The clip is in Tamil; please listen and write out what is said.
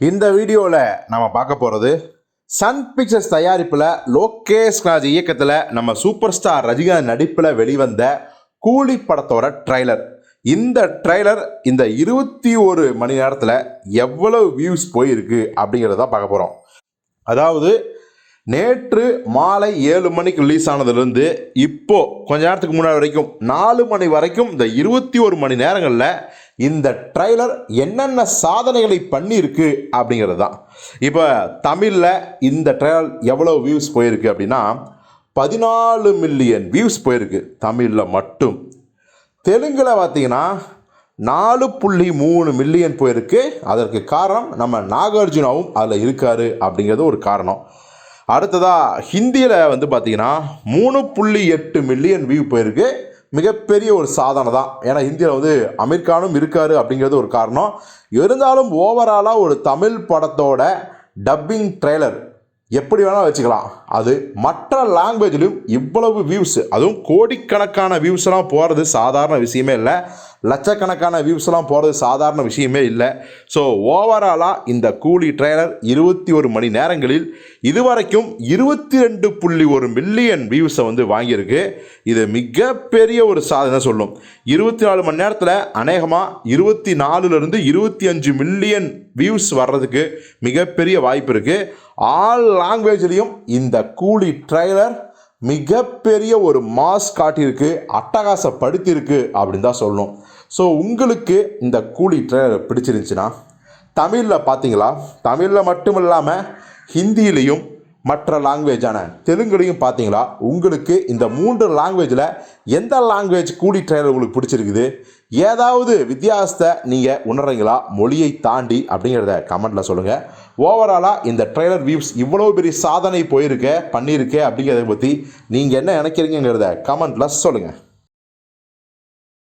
இந்த வீடியோவில் நம்ம பார்க்க போகிறது சன் பிக்சர்ஸ் தயாரிப்பில் லோகேஷ் ராஜ் இயக்கத்தில் நம்ம சூப்பர் ஸ்டார் ரஜினிகாந்த் நடிப்பில் வெளிவந்த கூலி படத்தோட ட்ரைலர் இந்த ட்ரைலர் இந்த இருபத்தி ஒரு மணி நேரத்தில் எவ்வளவு வியூஸ் போயிருக்கு அப்படிங்கிறத பார்க்க போகிறோம் அதாவது நேற்று மாலை ஏழு மணிக்கு ரிலீஸ் ஆனதுலேருந்து இப்போது கொஞ்ச நேரத்துக்கு முன்னாடி வரைக்கும் நாலு மணி வரைக்கும் இந்த இருபத்தி ஒரு மணி நேரங்களில் இந்த ட்ரைலர் என்னென்ன சாதனைகளை பண்ணியிருக்கு அப்படிங்கிறது தான் இப்போ தமிழில் இந்த ட்ரைலர் எவ்வளோ வியூஸ் போயிருக்கு அப்படின்னா பதினாலு மில்லியன் வியூஸ் போயிருக்கு தமிழில் மட்டும். தெலுங்கில் பார்த்தீங்கன்னா நாலு புள்ளி மூணு மில்லியன் போயிருக்கு. அதற்கு காரணம் நம்ம நாகார்ஜுனாவும் அதில் இருக்கார் அப்படிங்கிறது ஒரு காரணம். அடுத்ததாக ஹிந்தியில் வந்து பார்த்தீங்கன்னா மூணு புள்ளி எட்டு மில்லியன் வியூ போயிருக்கு. மிகப்பெரிய ஒரு சாதனை தான். ஏன்னா ஹிந்தியில் வந்து அமீர்கானும் இருக்கார் இருக்காரு அப்படிங்கிறது ஒரு காரணம். இருந்தாலும் ஓவராலாக ஒரு தமிழ் படத்தோட டப்பிங் ட்ரெய்லர் எப்படி வேணால் வச்சுக்கலாம். அது மற்ற லாங்குவேஜ்லையும் இவ்வளவு வியூஸ் அதுவும் கோடிக்கணக்கான வியூஸ்லாம் போகிறது சாதாரண விஷயமே இல்லை. லட்சக்கணக்கான வியூஸ்லாம் போகிறது சாதாரண விஷயமே இல்லை. ஸோ ஓவராலாக இந்த கூலி ட்ரெய்லர் இருபத்தி ஒரு மணி நேரங்களில் இதுவரைக்கும் இருபத்தி ரெண்டு புள்ளி ஒரு மில்லியன் வியூஸை வந்து வாங்கியிருக்கு. இது மிகப்பெரிய ஒரு சாதனை சொல்லும். இருபத்தி நாலு மணி நேரத்தில் அநேகமாக இருபத்தி நாலுலேருந்து இருபத்தி அஞ்சு மில்லியன் வியூஸ் வர்றதுக்கு மிகப்பெரிய வாய்ப்பு இருக்குது ஆல் லாங்குவேஜ்லேயும் இந்த கூலி ட்ரெய்லர் மிகப்பெரிய ஒரு மாஸ் காட்டியிருக்கு அட்டகாசப்படுத்தியிருக்கு அப்படின்னு தான் சொல்லணும். ஸோ உங்களுக்கு இந்த கூலி ட்ரெய்லர் பிடிச்சிருந்துச்சுன்னா தமிழில் பார்த்தீங்களா? தமிழில் மட்டும் இல்லாமல் ஹிந்தியிலையும் மற்ற லாங்குவேஜான தெலுங்குலையும் பார்த்தீங்களா? உங்களுக்கு இந்த மூன்று லாங்குவேஜில் எந்த லாங்குவேஜ் கூலி ட்ரெய்லர் உங்களுக்கு பிடிச்சிருக்குது? ஏதாவது வித்தியாசத்தை நீங்கள் உணர்றீங்களா? மொழியை தாண்டி அப்படிங்கிறத கமெண்ட்டில் சொல்லுங்கள் ஓவராலாக இந்த ட்ரெய்லர் வியூஸ் இவ்வளோ பெரிய சாதனை போயிருக்க பண்ணியிருக்கேன் அப்படிங்கிறத பற்றி நீங்கள் என்ன நினைக்கிறீங்கிறத கமெண்ட்டில் சொல்லுங்கள்